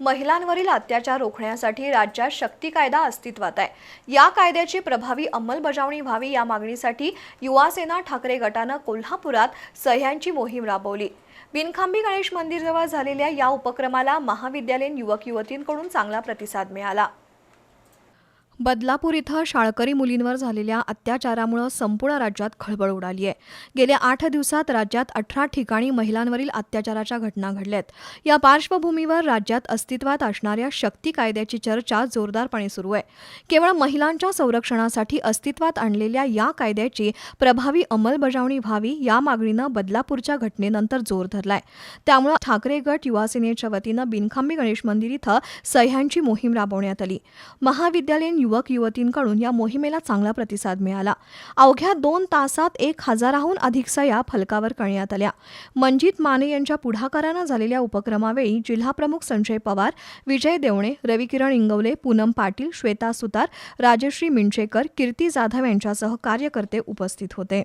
महिलांवरील अत्याचार रोखण्यासाठी राज्यात शक्ती कायदा अस्तित्वात आहे. या कायद्याची प्रभावी अंमलबजावणी व्हावी या मागणीसाठी युवासेना ठाकरे गटानं कोल्हापुरात सह्यांची मोहीम राबवली. बिनखांबी गणेश मंदिरजवळ झालेल्या या उपक्रमाला महाविद्यालयीन युवक युवतींकडून चांगला प्रतिसाद मिळाला. बदलापूर इथं शाळकरी मुलींवर झालेल्या अत्याचारामुळे संपूर्ण राज्यात खळबळ उडाली आहे गेल्या आठ दिवसात राज्यात अठरा ठिकाणी महिलांवरील अत्याचाराच्या घटना घडल्यात. या पार्श्वभूमीवर राज्यात अस्तित्वात असणाऱ्या शक्ती कायद्याची चर्चा जोरदारपणे सुरू आहे. केवळ महिलांच्या संरक्षणासाठी अस्तित्वात आणलेल्या या कायद्याची प्रभावी अंमलबजावणी व्हावी या मागणीनं बदलापूरच्या घटनेनंतर जोर धरलाय. त्यामुळे ठाकरे गट युवासेनेच्या वतीनं बिनखांबी गणेश मंदिर इथं सह्यांची मोहीम राबवण्यात आली. महाविद्यालयीन युवक युवतींकडून या मोहिमेला चांगला प्रतिसाद मिळाला. अवघ्या दोन तासात एक हजाराहून अधिक सया फलकावर करण्यात आल्या. मंजित माने यांच्या पुढाकारानं झालेल्या उपक्रमावेळी जिल्हाप्रमुख संजय पवार विजय देवणे रविकिरण इंगवले पूनम पाटील श्वेता सुतार राजश्री मिंचेकर कीर्ती जाधव यांच्यासह कार्यकर्ते उपस्थित होते.